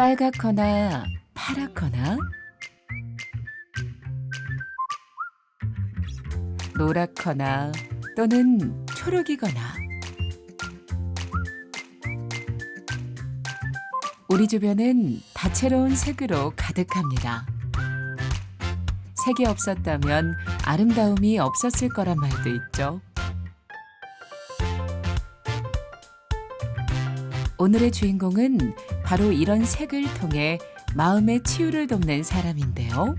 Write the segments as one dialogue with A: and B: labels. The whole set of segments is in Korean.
A: 빨갛거나 파랗거나 노랗거나 또는 초록이거나 우리 주변은 다채로운 색으로 가득합니다. 색이 없었다면 아름다움이 없었을 거란 말도 있죠. 오늘의 주인공은 바로 이런 색을 통해 마음의 치유를 돕는 사람인데요.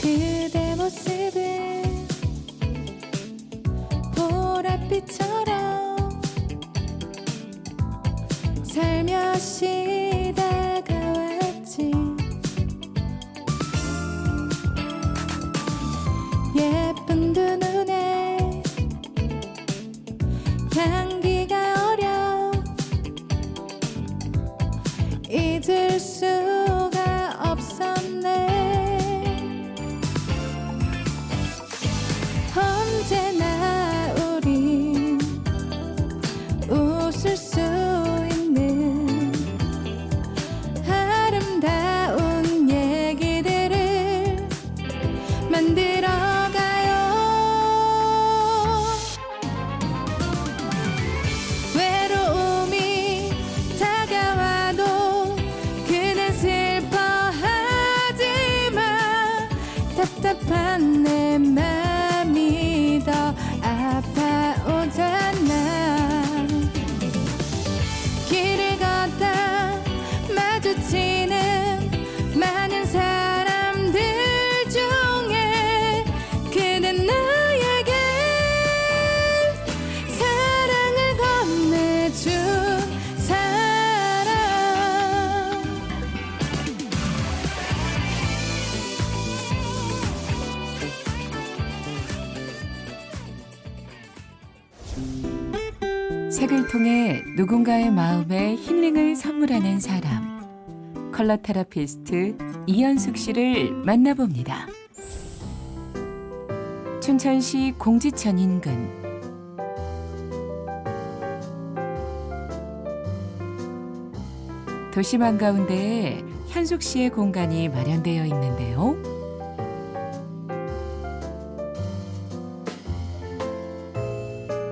B: 그대 모습은
A: 누군가의 마음에 힐링을 선물하는 사람. 컬러 테라피스트 이현숙 씨를 만나봅니다. 춘천시 공지천 인근 도심 한가운데에 현숙 씨의 공간이 마련되어 있는데요.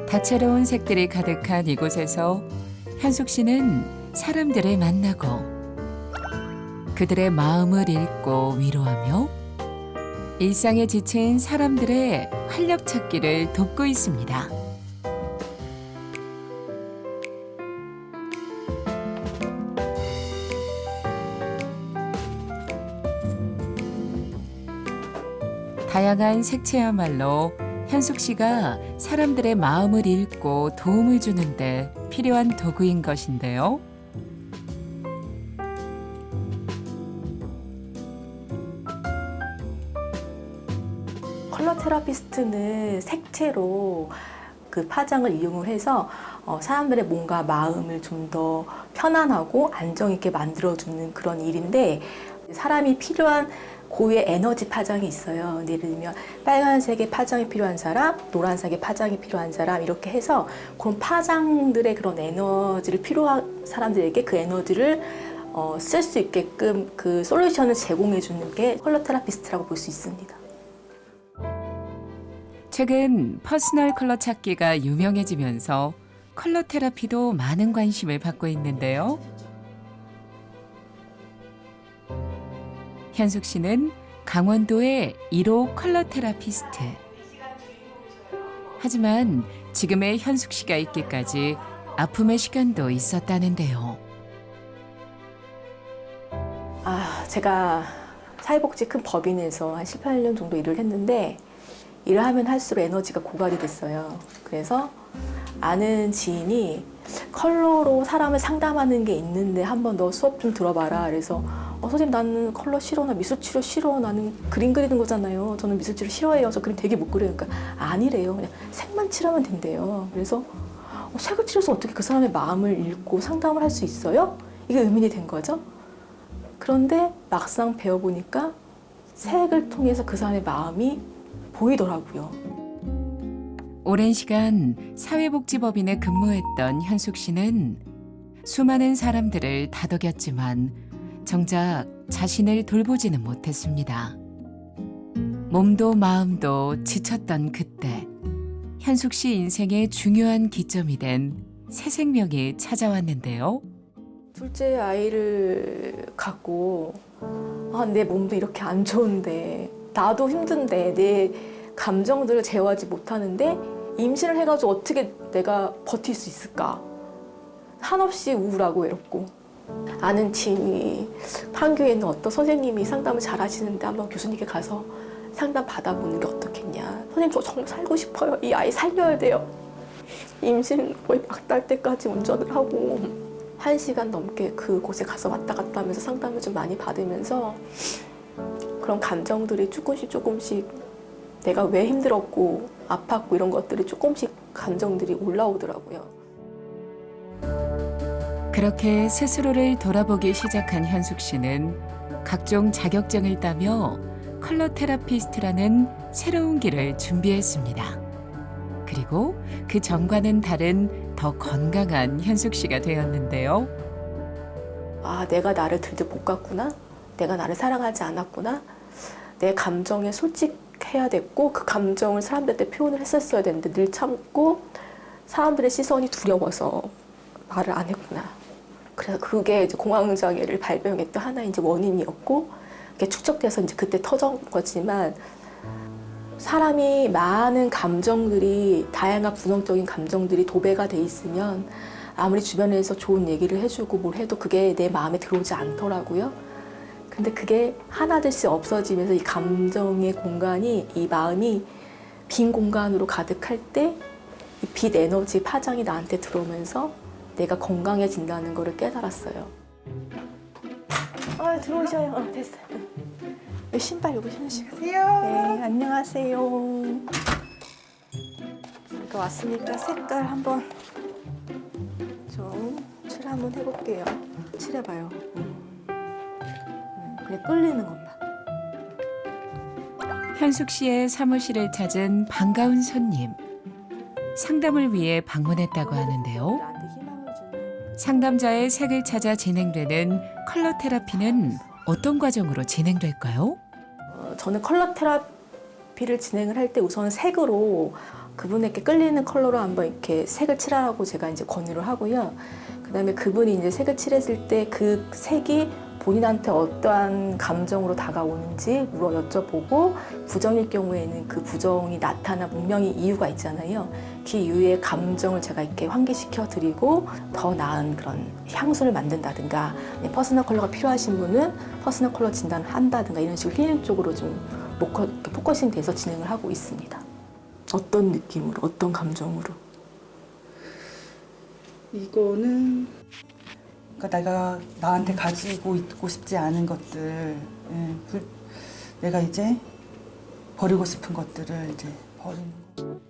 A: 다채로운 색들이 가득한 이곳에서 현숙 씨는 사람들을 만나고 그들의 마음을 읽고 위로하며 일상에 지친 사람들의 활력 찾기를 돕고 있습니다. 다양한 색채야말로 현숙 씨가 사람들의 마음을 읽고 도움을 주는데 필요한 도구인 것인데요.
C: 컬러 테라피스트는 색채로 그 파장을 이용을 해서 어, 사람들의 뭔가 마음을 좀 더 편안하고 안정 있게 만들어주는 그런 일인데 사람이 필요한 고유의 에너지 파장이 있어요. 예를 들면 빨간색의 파장이 필요한 사람, 노란색의 파장이 필요한 사람 이렇게 해서 그런 파장들의 그런 에너지를 필요한 사람들에게 그 에너지를 어, 쓸 수 있게끔 그 솔루션을 제공해 주는 게 컬러 테라피스트라고 볼 수 있습니다.
A: 최근 퍼스널 컬러 찾기가 유명해지면서 컬러 테라피도 많은 관심을 받고 있는데요. 현숙 씨는 강원도의 1호 컬러 테라피스트. 하지만 지금의 현숙 씨가 있기까지 아픔의 시간도 있었다는데요.
C: 아, 제가 사회복지 큰 법인에서 한 18년 정도 일을 했는데 일을 하면 할수록 에너지가 고갈이 됐어요. 그래서 아는 지인이 컬러로 사람을 상담하는 게 있는데 한번 너 수업 좀 들어봐라. 그래서 어, 선생님 나는 컬러 싫어, 나 미술 치료 싫어, 나는 그림 그리는 거잖아요. 저는 미술 치료 싫어해요. 저 그림 되게 못 그려요. 그러니까 아니래요. 그냥 색만 칠하면 된대요. 그래서 어, 색을 칠해서 어떻게 그 사람의 마음을 읽고 상담을 할 수 있어요? 이게 의문이 된 거죠. 그런데 막상 배워보니까 색을 통해서 그 사람의 마음이 보이더라고요.
A: 오랜 시간 사회복지법인에 근무했던 현숙 씨는 수많은 사람들을 다독였지만 정작 자신을 돌보지는 못했습니다. 몸도 마음도 지쳤던 그때 현숙 씨 인생의 중요한 기점이 된 새 생명이 찾아왔는데요.
C: 둘째 아이를 갖고 아, 내 몸도 이렇게 안 좋은데 나도 힘든데 내 감정들을 제어하지 못하는데 임신을 해가지고 어떻게 내가 버틸 수 있을까? 한없이 우울하고 외롭고 아는 지인이 판교에 있는 어떤 선생님이 상담을 잘 하시는데 한번 교수님께 가서 상담 받아보는 게 어떻겠냐. 선생님 저 정말 살고 싶어요. 이 아이 살려야 돼요. 임신 거의 막달 때까지 운전을 하고 한 시간 넘게 그곳에 가서 왔다 갔다 하면서 상담을 좀 많이 받으면서 그런 감정들이 조금씩 조금씩 내가 왜 힘들었고 아팠고 이런 것들이 조금씩 감정들이 올라오더라고요.
A: 그렇게 스스로를 돌아보기 시작한 현숙 씨는 각종 자격증을 따며 컬러 테라피스트라는 새로운 길을 준비했습니다. 그리고 그 전과는 다른 더 건강한 현숙 씨가 되었는데요.
C: 아, 내가 나를 들들 못 갔구나. 내가 나를 사랑하지 않았구나. 내 감정에 솔직 해야 됐고 그 감정을 사람들한테 표현을 했었어야 되는데 늘 참고 사람들의 시선이 두려워서 말을 안 했구나. 그래서 그게 이제 공황 장애를 발병했던 하나의 이제 원인이었고 그게 축적돼서 이제 그때 터진 거지만 사람이 많은 감정들이 다양한 분홍적인 감정들이 도배가 돼 있으면 아무리 주변에서 좋은 얘기를 해주고 뭘 해도 그게 내 마음에 들어오지 않더라고요. 근데 그게 하나둘씩 없어지면서 이 감정의 공간이 이 마음이 빈 공간으로 가득할 때 이 빛 에너지 파장이 나한테 들어오면서 내가 건강해진다는 거를 깨달았어요. 아 들어오셔요. 어, 됐어요. 네, 신발 요거 신으시고. 네, 안녕하세요. 이거 왔으니까 색깔 한번 좀 칠 한번 해볼게요. 칠해봐요. 음. 음, 그래 끌리는 것만.
A: 현숙 씨의 사무실을 찾은 반가운 손님. 상담을 위해 방문했다고 하는데요.
C: 나한테 희망을 주는.
A: 상담자의 색을 찾아 진행되는 컬러 테라피는 어떤 과정으로 진행될까요?
C: 어, 저는 컬러 테라피를 진행을 할 때 우선 색으로 그분에게 끌리는 컬러로 한번 이렇게 색을 칠하라고 제가 이제 권유를 하고요. 그다음에 그분이 이제 색을 칠했을 때 그 색이 본인한테 어떠한 감정으로 다가오는지 물어 여쭤보고 부정일 경우에는 그 부정이 나타나 분명히 이유가 있잖아요. 그 이유의 감정을 제가 이렇게 환기시켜 드리고 더 나은 그런 향수를 만든다든가 네, 퍼스널 컬러가 필요하신 분은 퍼스널 컬러 진단을 한다든가 이런 식으로 힐링 쪽으로 좀 포커, 포커싱 돼서 진행을 하고 있습니다. 어떤 느낌으로, 어떤 감정으로?
D: 이거는 그러니까 내가 나한테 가지고 있고 싶지 않은 것들, 예, 불- 내가 이제 버리고 싶은 것들을 이제 버리는 거.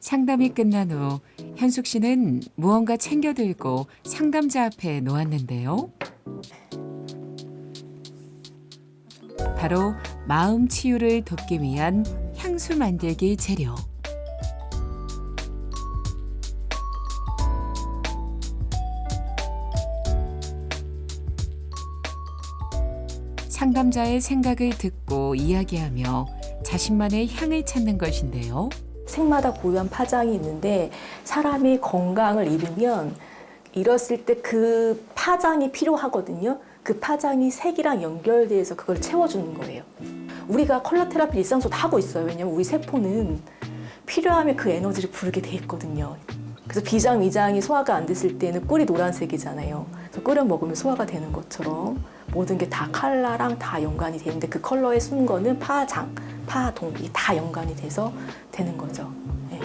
A: 상담이 끝난 후 현숙 씨는 무언가 챙겨 들고 상담자 앞에 놓았는데요. 바로 마음 치유를 돕기 위한 향수 만들기 재료. 상담자의 생각을 듣고 이야기하며 자신만의 향을 찾는 것인데요.
C: 색마다 고유한 파장이 있는데 사람이 건강을 잃으면 잃었을 때 그 파장이 필요하거든요. 그 파장이 색이랑 연결돼서 그걸 채워주는 거예요. 우리가 컬러 테라피 일상 속도 하고 있어요. 왜냐면 우리 세포는 필요하면 그 에너지를 부르게 돼 있거든요. 그래서 비장, 위장이 소화가 안 됐을 때는 꿀이 노란색이잖아요. 그래서 끓여 먹으면 소화가 되는 것처럼 모든 게다 컬러랑 다 연관이 되는데 그 컬러에 쓴 거는 파장, 파동, 이게 다 연관이 돼서 되는 거죠. 네.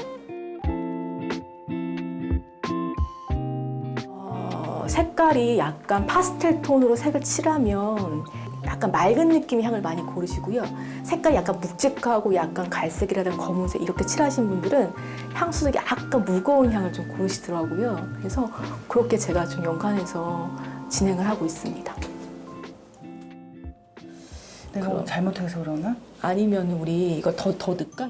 C: 어, 색깔이 약간 파스텔 톤으로 색을 칠하면 약간 약간 맑은 느낌의 향을 많이 고르시고요. 색깔이 약간 묵직하고 약간 갈색이라든가 검은색 이렇게 칠하신 분들은 향수도 약간 무거운 향을 좀 고르시더라고요. 그래서 그렇게 제가 좀 연관해서 진행을 하고 있습니다.
D: 내가 뭐
C: 그럼.
D: 잘못해서 그러나?
C: 아니면 우리 이거 더, 더 넣을까?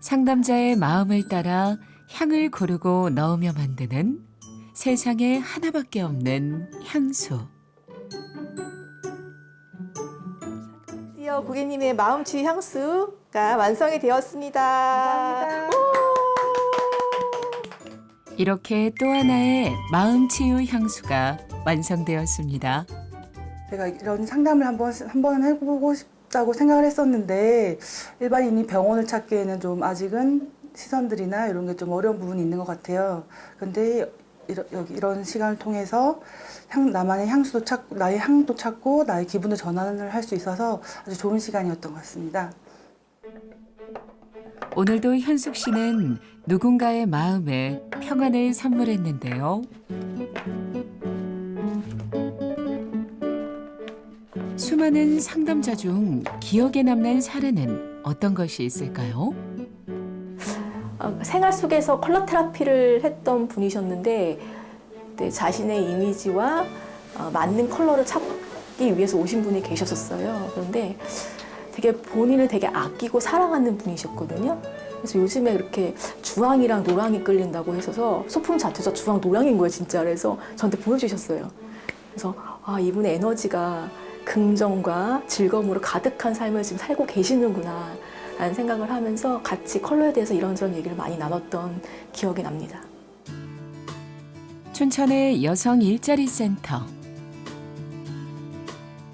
A: 상담자의 마음을 따라 향을 고르고 넣으며 만드는 세상에 하나밖에 없는 향수.
C: 드디어 고객님의 마음치유 향수가 완성이 되었습니다.
A: 이렇게 또 하나의 마음 치유 향수가 완성되었습니다.
D: 제가 이런 상담을 한번 한번 해보고 싶다고 생각을 했었는데 일반인이 병원을 찾기에는 좀 아직은 시선들이나 이런 게 좀 어려운 부분이 있는 것 같아요. 근데 이런, 이런 시간을 통해서 향, 나만의 향수도 찾고 나의 향도 찾고 나의 기분도 전환을 할 수 있어서 아주 좋은 시간이었던 것 같습니다.
A: 오늘도 현숙 씨는 누군가의 마음에 평안을 선물했는데요. 수많은 상담자 중 기억에 남는 사례는 어떤 것이 있을까요?
C: 어, 생활 속에서 컬러 테라피를 했던 분이셨는데 네, 자신의 이미지와 어, 맞는 컬러를 찾기 위해서 오신 분이 계셨었어요. 그런데 되게 본인을 되게 아끼고 사랑하는 분이셨거든요. 그래서 요즘에 이렇게 주황이랑 노랑이 끌린다고 해서 소품 자체가 주황 노랑인 거예요, 진짜. 그래서 저한테 보여주셨어요. 그래서 아 이분의 에너지가 긍정과 즐거움으로 가득한 삶을 지금 살고 계시는구나 라는 생각을 하면서 같이 컬러에 대해서 이런저런 얘기를 많이 나눴던 기억이 납니다.
A: 춘천의 여성 일자리 센터.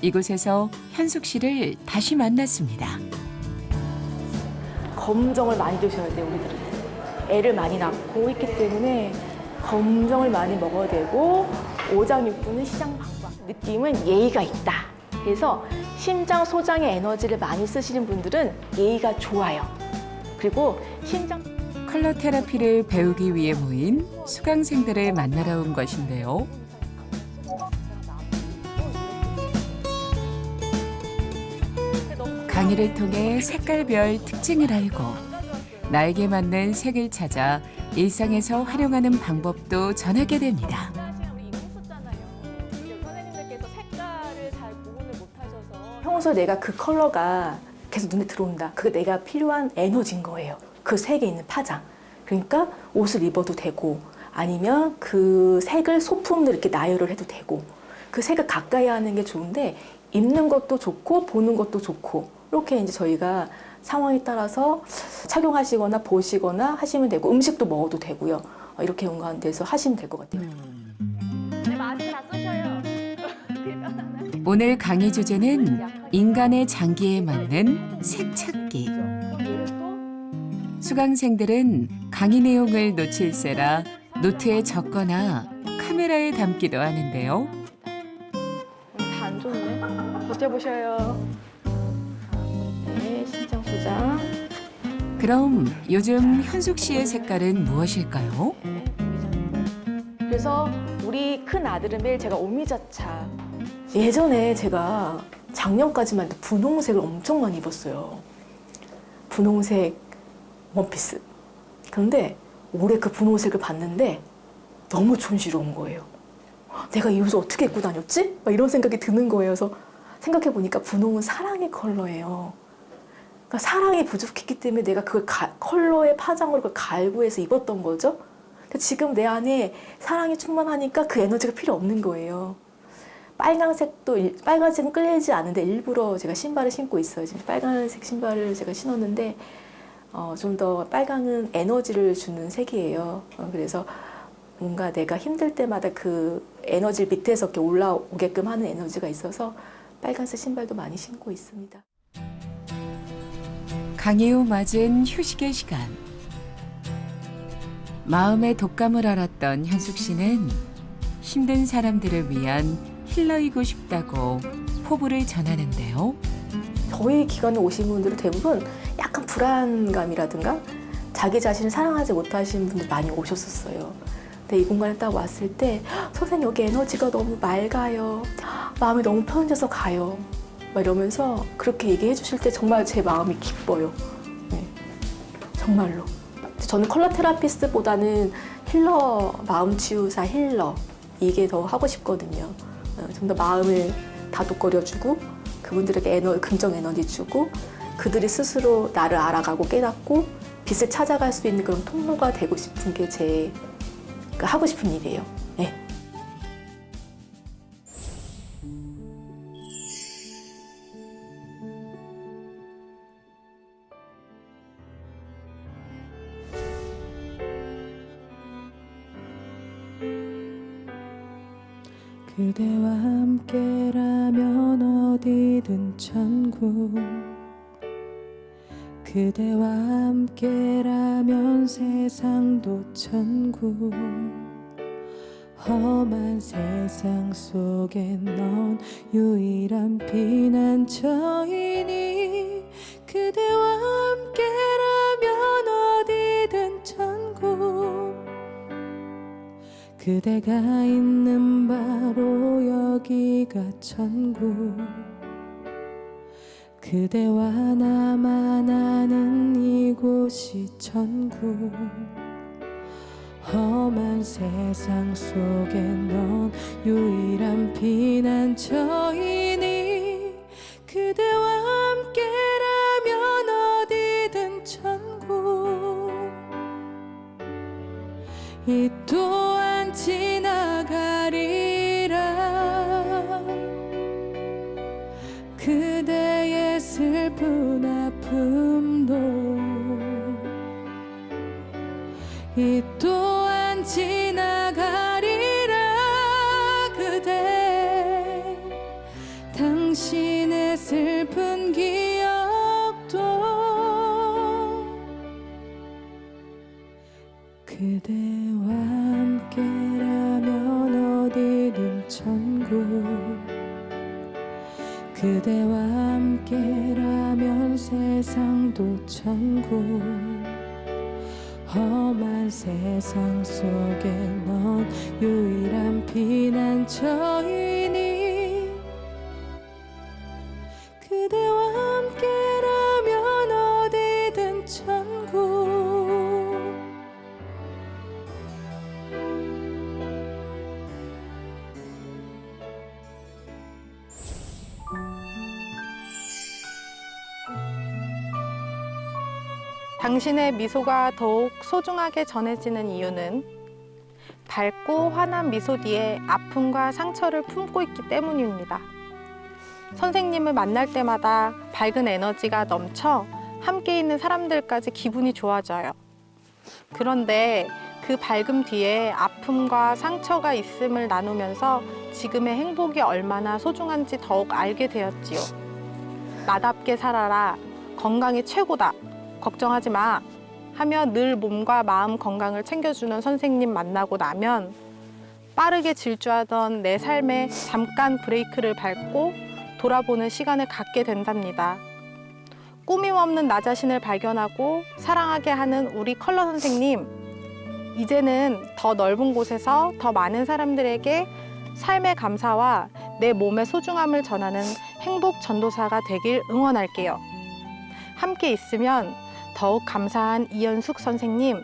A: 이곳에서 현숙 씨를 다시 만났습니다.
C: 검정을 많이 드셔야 돼요, 우리들은. 애를 많이 낳고 있기 때문에 검정을 많이 먹어야 되고 오장육부는 시장 방광. 느낌은 예의가 있다. 그래서 심장, 소장의 에너지를 많이 쓰시는 분들은 예의가 좋아요. 그리고 심장
A: 컬러 테라피를 배우기 위해 모인 수강생들을 만나러 온 것인데요. 강의를 통해 색깔별 특징을 알고 나에게 맞는 색을 찾아 일상에서 활용하는 방법도 전하게 됩니다.
C: 평소 내가 그 컬러가 계속 눈에 들어온다. 그게 내가 필요한 에너지인 거예요. 그 색에 있는 파장. 그러니까 옷을 입어도 되고 아니면 그 색을 소품으로 이렇게 나열을 해도 되고 그 색을 가까이 하는 게 좋은데 입는 것도 좋고 보는 것도 좋고 이렇게 이제 저희가 상황에 따라서 착용하시거나 보시거나 하시면 되고 음식도 먹어도 되고요. 어, 이렇게 연관돼서 하시면 될 것 같아요.
A: 오늘 강의 주제는 인간의 장기에 맞는 색 찾기. 수강생들은 강의 내용을 놓칠세라 노트에 적거나 카메라에 담기도 하는데요.
C: 다 안 좋네. 버텨보셔요. 네, 신장 소장.
A: 그럼 요즘 현숙 씨의 색깔은 무엇일까요?
C: 그래서 우리 큰 아들은 매일 제가 오미자차. 예전에 제가 작년까지만 해도 분홍색을 엄청 많이 입었어요. 분홍색 원피스. 그런데 올해 그 분홍색을 봤는데 너무 촌스러운 거예요. 내가 이 옷을 어떻게 입고 다녔지? 막 이런 생각이 드는 거예요. 그래서 생각해 보니까 분홍은 사랑의 컬러예요. 그러니까 사랑이 부족했기 때문에 내가 그 컬러의 파장으로 그걸 갈구해서 입었던 거죠. 근데 지금 내 안에 사랑이 충만하니까 그 에너지가 필요 없는 거예요. 빨간색도 일- 빨간색은 끌리지 않은데 일부러 제가 신발을 신고 있어요. 지금 빨간색 신발을 제가 신었는데 어, 좀 더 빨강은 에너지를 주는 색이에요. 어, 그래서 뭔가 내가 힘들 때마다 그 에너지 밑에서 이렇게 올라오게끔 하는 에너지가 있어서 빨간색 신발도 많이 신고 있습니다.
A: 강의 후 맞은 휴식의 시간. 마음의 독감을 앓았던 현숙 씨는 힘든 사람들을 위한 힐러이고 싶다고 포부를 전하는데요.
C: 저희 기관에 오신 분들은 대부분 약간 불안감이라든가 자기 자신을 사랑하지 못하시는 분들 많이 오셨었어요. 근데 이 공간에 딱 왔을 때 선생님 여기 에너지가 너무 맑아요. 마음이 너무 편해져서 가요. 막 이러면서 그렇게 얘기해 주실 때 정말 제 마음이 기뻐요. 네. 정말로. 저는 컬러 테라피스트보다는 힐러, 마음 치유사 힐러 이게 더 하고 싶거든요. 어, 좀더 마음을 다독거려주고 그분들에게 에너, 긍정 에너지 주고 그들이 스스로 나를 알아가고 깨닫고 빛을 찾아갈 수 있는 그런 통로가 되고 싶은 게 제 하고 싶은 일이에요. 네.
B: 천국 그대와 함께라면 세상도 천국. 험한 세상 속에 넌 유일한 피난처이니 그대와 함께라면 어디든 천국. 그대가 있는 바로 여기가 천국 그대와 나만 아는 이곳이 천국. 험한 세상 속에 넌 유일한 피난처이니. 그대와 함께라면 어디든 천국. 이 또한 지 세상도 천국. 험한 세상 속에 넌 유일한 피난처이
E: 당신의 미소가 더욱 소중하게 전해지는 이유는 밝고 환한 미소 뒤에 아픔과 상처를 품고 있기 때문입니다. 선생님을 만날 때마다 밝은 에너지가 넘쳐 함께 있는 사람들까지 기분이 좋아져요. 그런데 그 밝음 뒤에 아픔과 상처가 있음을 나누면서 지금의 행복이 얼마나 소중한지 더욱 알게 되었지요. 나답게 살아라. 건강이 최고다. 걱정하지 마. 하며 늘 몸과 마음 건강을 챙겨주는 선생님 만나고 나면 빠르게 질주하던 내 삶에 잠깐 브레이크를 밟고 돌아보는 시간을 갖게 된답니다. 꾸밈 없는 나 자신을 발견하고 사랑하게 하는 우리 컬러 선생님. 이제는 더 넓은 곳에서 더 많은 사람들에게 삶의 감사와 내 몸의 소중함을 전하는 행복 전도사가 되길 응원할게요. 함께 있으면 더욱 감사한 이연숙 선생님,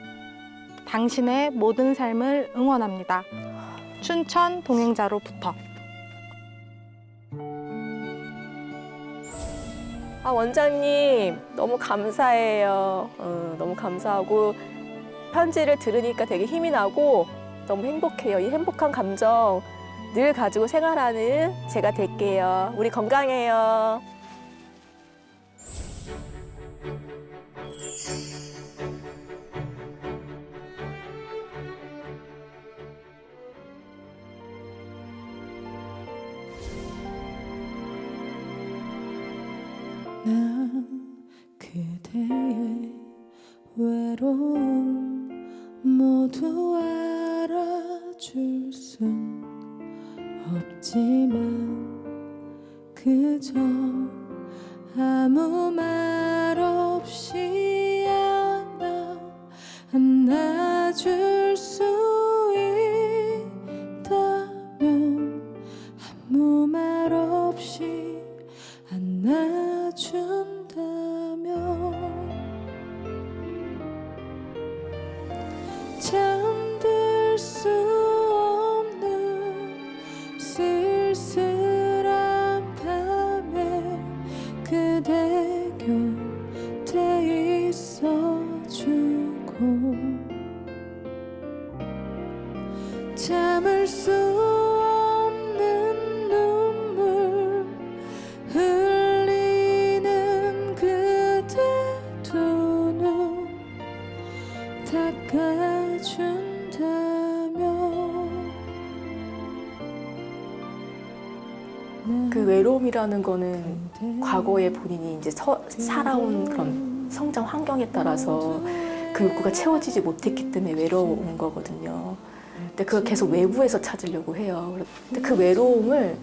E: 당신의 모든 삶을 응원합니다. 춘천 동행자로부터.
C: 아, 원장님, 너무 감사해요. 어, 너무 감사하고, 편지를 들으니까 되게 힘이 나고, 너무 행복해요. 이 행복한 감정 늘 가지고 생활하는 제가 될게요. 우리 건강해요.
B: 난
C: 외로움이라는 거는 과거에 본인이 이제 서- 살아온 그런 성장 환경에 따라서 그 욕구가 채워지지 못했기 때문에 외로운 거거든요. 근데 그걸 계속 외부에서 찾으려고 해요. 근데 그 외로움을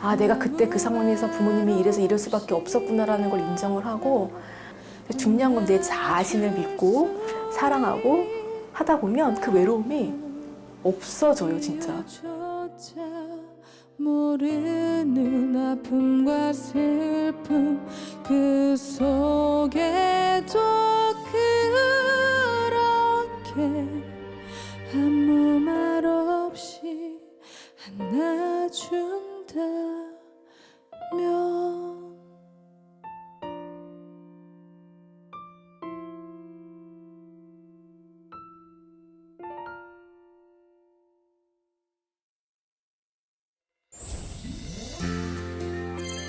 C: 아 내가 그때 그 상황에서 부모님이 이래서 이럴 수밖에 없었구나라는 걸 인정을 하고 중요한 건 내 자신을 믿고 사랑하고 하다 보면 그 외로움이 없어져요 진짜.
B: 모르는 아픔과 슬픔 그 속에도 그렇게 아무 말 없이 안아준다면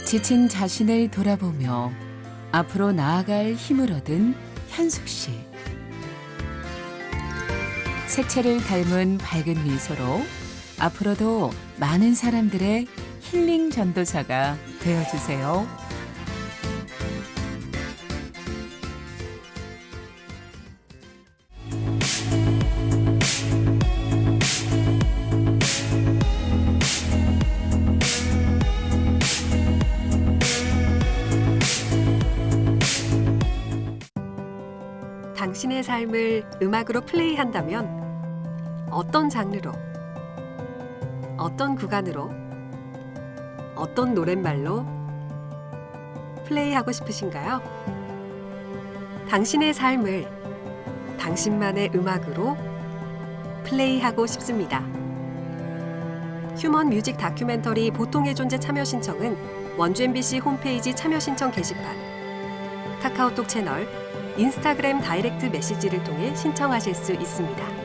A: 지친 자신을 돌아보며 앞으로 나아갈 힘을 얻은 현숙 씨. 색채를 닮은 밝은 미소로 앞으로도 많은 사람들의 힐링 전도사가 되어주세요.
F: 당신의 삶을 음악으로 플레이한다면 어떤 장르로, 어떤 구간으로, 어떤 노랫말로 플레이하고 싶으신가요? 당신의 삶을 당신만의 음악으로 플레이하고 싶습니다. 휴먼 뮤직 다큐멘터리 보통의 존재 참여 신청은 원주 MBC 홈페이지 참여 신청 게시판, 카카오톡 채널, 인스타그램 다이렉트 메시지를 통해 신청하실 수 있습니다.